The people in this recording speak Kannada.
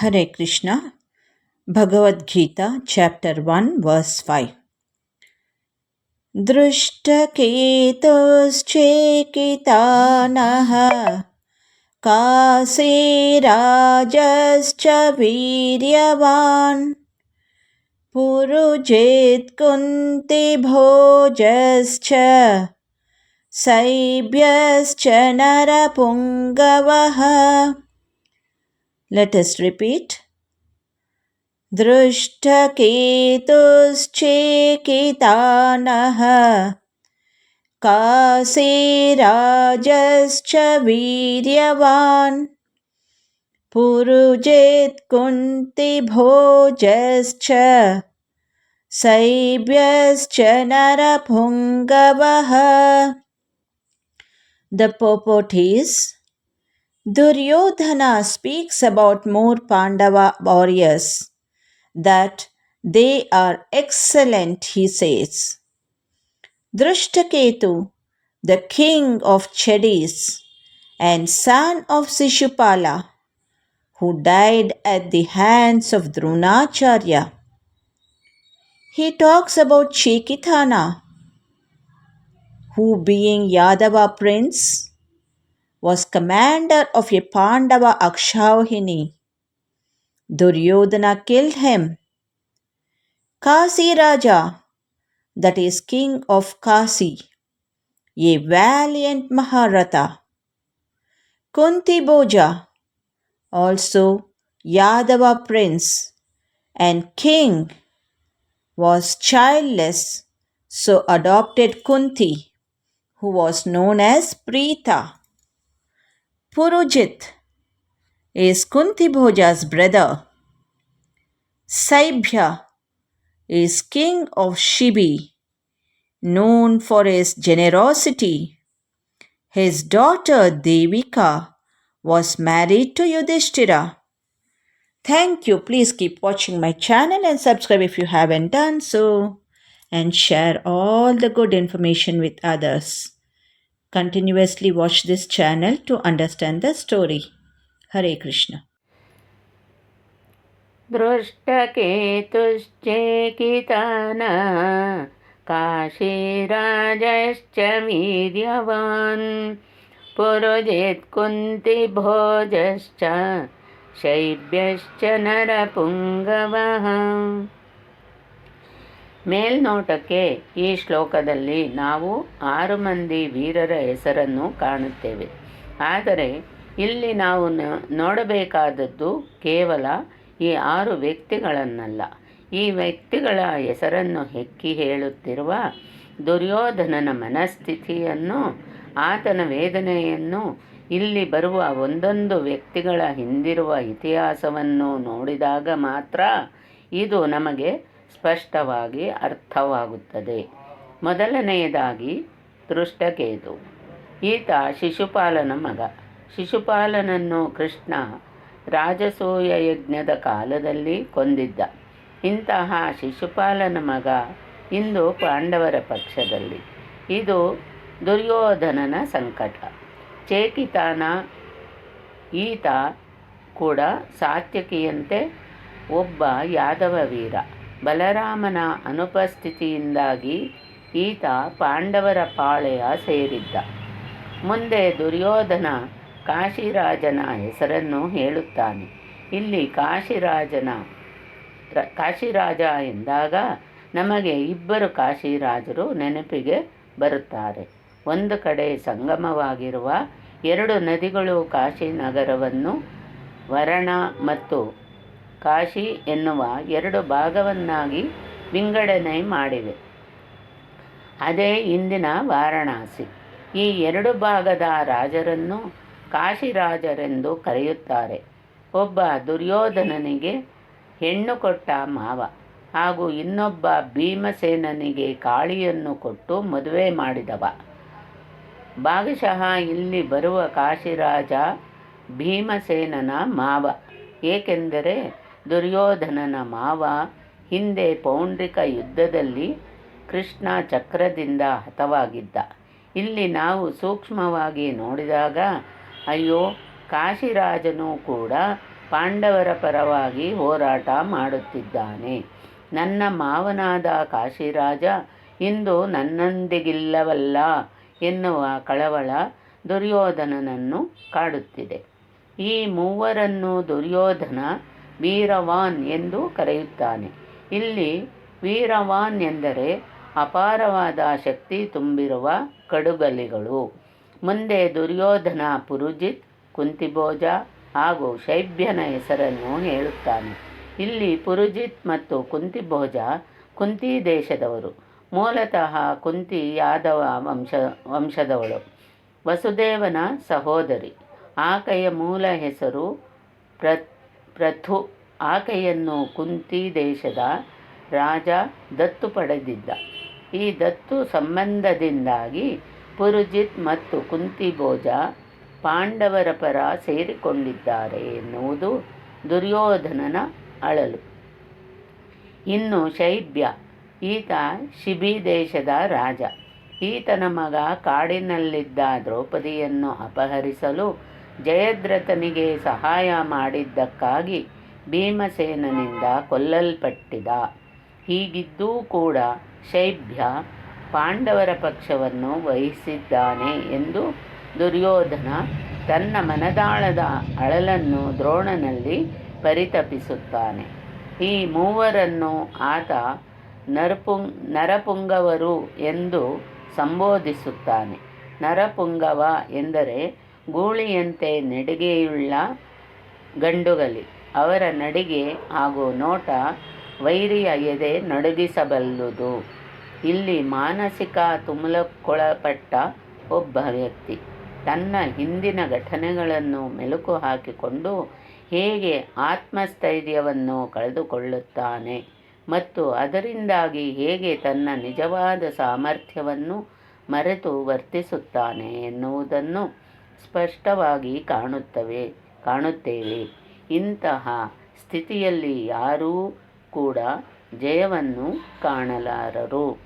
Hare Krishna, Bhagavad Gita, chapter 1, verse 5. दृष्टकेतुश्चेकितानः काशीराजश्च वीर्यवान् पुरुजेत्कुन्तिभोजश्च सैभ्यश्च नरपुङ्गवः Let us repeat. दृष्टकेतुश्चेकितानः काशीराजश्च वीर्यवान् पुरुजेत्कुन्तिभोजश्च सैभ्यश्च नरपुङ्गवः purport is Duryodhana speaks about more Pandava warriors that they are excellent, he says. Drishtaketu, the king of Chedis and son of Sishupala, who died at the hands of Dronacharya. He talks about Chekithana, who being Yadava prince was commander of a Pandava Akshauhini. Duryodhana killed him. Kasi Raja, that is king of Kasi, a valiant Maharatha. Kunti Boja, also Yadava prince and king, was childless, so adopted Kunti, who was known as Preeta. Purujit is Kunti Bhoja's brother. Saibhya is king of Shibi, known for his generosity. His daughter Devika was married to Yudhishthira. Thank you. Please keep watching my channel and subscribe if you haven't done so. And share all the good information with others. Continuously watch this channel to understand the story. Hare Krishna. दृष्टकेतुश्चेकितान काशीराजश्च वीर्यवान् पुरुजित्कुन्तिभोजश्च शैब्यश्च नरपुङ्गवः ಮೇಲ್ನೋಟಕ್ಕೆ ಈ ಶ್ಲೋಕದಲ್ಲಿ ನಾವು ಆರು ಮಂದಿ ವೀರರ ಹೆಸರನ್ನು ಕಾಣುತ್ತೇವೆ. ಆದರೆ ಇಲ್ಲಿ ನಾವು ನೋಡಬೇಕಾದದ್ದು ಕೇವಲ ಈ ಆರು ವ್ಯಕ್ತಿಗಳನ್ನಲ್ಲ. ಈ ವ್ಯಕ್ತಿಗಳ ಹೆಸರನ್ನು ಹೆಕ್ಕಿ ಹೇಳುತ್ತಿರುವ ದುರ್ಯೋಧನನ ಮನಸ್ಥಿತಿಯನ್ನು, ಆತನ ವೇದನೆಯನ್ನು, ಇಲ್ಲಿ ಬರುವ ಒಂದೊಂದು ವ್ಯಕ್ತಿಗಳ ಹಿಂದಿರುವ ಇತಿಹಾಸವನ್ನು ನೋಡಿದಾಗ ಮಾತ್ರ ಇದು ನಮಗೆ ಸ್ಪಷ್ಟವಾಗಿ ಅರ್ಥವಾಗುತ್ತದೆ. ಮೊದಲನೆಯದಾಗಿ, ದೃಷ್ಟಕೇತು. ಈತ ಶಿಶುಪಾಲನ ಮಗ. ಶಿಶುಪಾಲನನ್ನು ಕೃಷ್ಣ ರಾಜಸೂಯ ಯಜ್ಞದ ಕಾಲದಲ್ಲಿ ಕೊಂದಿದ್ದ. ಇಂತಹ ಶಿಶುಪಾಲನ ಮಗ ಇಂದು ಪಾಂಡವರ ಪಕ್ಷದಲ್ಲಿ. ಇದು ದುರ್ಯೋಧನನ ಸಂಕಟ. ಚೇಕಿತಾನ ಈತ ಕೂಡ ಸಾತ್ಯಕಿಯಂತೆ ಒಬ್ಬ ಯಾದವ ವೀರ. ಬಲರಾಮನ ಅನುಪಸ್ಥಿತಿಯಿಂದಾಗಿ ಈತ ಪಾಂಡವರ ಪಾಳೆಯ ಸೇರಿದ್ದ. ಮುಂದೆ ದುರ್ಯೋಧನ ಕಾಶಿರಾಜನ ಹೆಸರನ್ನು ಹೇಳುತ್ತಾನೆ. ಇಲ್ಲಿ ಕಾಶಿರಾಜನ ಕಾಶಿರಾಜ ಎಂದಾಗ ನಮಗೆ ಇಬ್ಬರು ಕಾಶಿರಾಜರು ನೆನಪಿಗೆ ಬರುತ್ತಾರೆ. ಒಂದು ಕಡೆ ಸಂಗಮವಾಗಿರುವ ಎರಡು ನದಿಗಳು ಕಾಶಿ ನಗರವನ್ನು ವರಣ ಮತ್ತು ಕಾಶಿ ಎನ್ನುವ ಎರಡು ಭಾಗವನ್ನಾಗಿ ವಿಂಗಡಣೆ ಮಾಡಿವೆ ಅದೇ ಇಂದಿನ ವಾರಣಾಸಿ. ಈ ಎರಡು ಭಾಗದ ರಾಜರನ್ನು ಕಾಶಿರಾಜರೆಂದು ಕರೆಯುತ್ತಾರೆ. ಒಬ್ಬ ದುರ್ಯೋಧನನಿಗೆ ಹೆಣ್ಣು ಕೊಟ್ಟ ಮಾವ ಹಾಗೂ ಇನ್ನೊಬ್ಬ ಭೀಮಸೇನನಿಗೆ ಕಾಳಿಯನ್ನು ಕೊಟ್ಟು ಮದುವೆ ಮಾಡಿದವ. ಭಾಗಶಃ ಇಲ್ಲಿ ಬರುವ ಕಾಶಿರಾಜ ಭೀಮಸೇನನ ಮಾವ, ಏಕೆಂದರೆ ದುರ್ಯೋಧನನ ಮಾವ ಹಿಂದೆ ಪೌಂಡ್ರಿಕ ಯುದ್ಧದಲ್ಲಿ ಕೃಷ್ಣ ಚಕ್ರದಿಂದ ಹತವಾಗಿದ್ದ. ಇಲ್ಲಿ ನಾವು ಸೂಕ್ಷ್ಮವಾಗಿ ನೋಡಿದಾಗ, ಅಯ್ಯೋ, ಕಾಶಿರಾಜನೂ ಕೂಡ ಪಾಂಡವರ ಪರವಾಗಿ ಹೋರಾಟ ಮಾಡುತ್ತಿದ್ದಾನೆ. ನನ್ನ ಮಾವನಾದ ಕಾಶಿರಾಜ ಇಂದು ನನ್ನೊಂದಿಗಿಲ್ಲವಲ್ಲ ಎನ್ನುವ ಕಳವಳ ದುರ್ಯೋಧನನನ್ನು ಕಾಡುತ್ತಿದೆ. ಈ ಮೂವರನ್ನು ದುರ್ಯೋಧನ ವೀರವಾನ್ ಎಂದು ಕರೆಯುತ್ತಾನೆ. ಇಲ್ಲಿ ವೀರವಾನ್ ಎಂದರೆ ಅಪಾರವಾದ ಶಕ್ತಿ ತುಂಬಿರುವ ಕಡುಗಲಿಗಳು. ಮುಂದೆ ದುರ್ಯೋಧನ ಪುರುಜಿತ್ ಕುಂತಿಭೋಜ ಹಾಗೂ ಶೈಬ್ಯನ ಹೆಸರನ್ನು ಹೇಳುತ್ತಾನೆ. ಇಲ್ಲಿ ಪುರುಜಿತ್ ಮತ್ತು ಕುಂತಿಭೋಜ ಕುಂತಿ ದೇಶದವರು. ಮೂಲತಃ ಕುಂತಿ ಯಾದವ ವಂಶ, ವಂಶದವಳು. ವಸುದೇವನ ಸಹೋದರಿ. ಆಕೆಯ ಮೂಲ ಹೆಸರು ಪ್ರ ಪ್ರಥು ಆಕೆಯನ್ನು ಕುಂತಿ ದೇಶದ ರಾಜ ದತ್ತು ಪಡೆದಿದ್ದ. ಈ ದತ್ತು ಸಂಬಂಧದಿಂದಾಗಿ ಪುರುಜಿತ್ ಮತ್ತು ಕುಂತಿಭೋಜ ಪಾಂಡವರ ಪರ ಸೇರಿಕೊಂಡಿದ್ದಾರೆ ಎನ್ನುವುದು ದುರ್ಯೋಧನನ ಅಳಲು. ಇನ್ನು ಶೈಬ್ಯ, ಈತ ಶಿಬಿ ದೇಶದ ರಾಜ. ಈತನ ಮಗ ಕಾಡಿನಲ್ಲಿದ್ದ ದ್ರೌಪದಿಯನ್ನು ಅಪಹರಿಸಲು ಜಯದ್ರಥನಿಗೆ ಸಹಾಯ ಮಾಡಿದ್ದಕ್ಕಾಗಿ ಭೀಮಸೇನನಿಂದ ಕೊಲ್ಲಲ್ಪಟ್ಟಿದ. ಹೀಗಿದ್ದೂ ಕೂಡ ಶೈಭ್ಯ ಪಾಂಡವರ ಪಕ್ಷವನ್ನು ವಹಿಸಿದ್ದಾನೆ ಎಂದು ದುರ್ಯೋಧನ ತನ್ನ ಮನದಾಳದ ಅಳಲನ್ನು ದ್ರೋಣನಲ್ಲಿ ಪರಿತಪಿಸುತ್ತಾನೆ. ಈ ಮೂವರನ್ನು ಆತ ನರಪುಂಗ್, ನರಪುಂಗವರು ಎಂದು ಸಂಬೋಧಿಸುತ್ತಾನೆ. ನರಪುಂಗವ ಎಂದರೆ ಗೂಳಿಯಂತೆ ನಡಿಗೆಯುಳ್ಳ ಗಂಡುಗಲಿ, ಅವರ ನಡಿಗೆ ಹಾಗೂ ನೋಟ ವೈರಿಯ ಎದೆ ನಡುಗಿಸಬಲ್ಲುದು. ಇಲ್ಲಿ ಮಾನಸಿಕ ತುಮಲಕ್ಕೊಳಪಟ್ಟ ಒಬ್ಬ ವ್ಯಕ್ತಿ ತನ್ನ ಹಿಂದಿನ ಘಟನೆಗಳನ್ನು ಮೆಲುಕು ಹಾಕಿಕೊಂಡು ಹೇಗೆ ಆತ್ಮಸ್ಥೈರ್ಯವನ್ನು ಕಳೆದುಕೊಳ್ಳುತ್ತಾನೆ ಮತ್ತು ಅದರಿಂದಾಗಿ ಹೇಗೆ ತನ್ನ ನಿಜವಾದ ಸಾಮರ್ಥ್ಯವನ್ನು ಮರೆತು ವರ್ತಿಸುತ್ತಾನೆ ಎನ್ನುವುದನ್ನು ಸ್ಪಷ್ಟವಾಗಿ ಕಾಣುತ್ತವೆ ಕಾಣುತ್ತೇವೆ. ಇಂತಹ ಸ್ಥಿತಿಯಲ್ಲಿ ಯಾರೂ ಕೂಡ ಜಯವನ್ನು ಕಾಣಲಾರರು.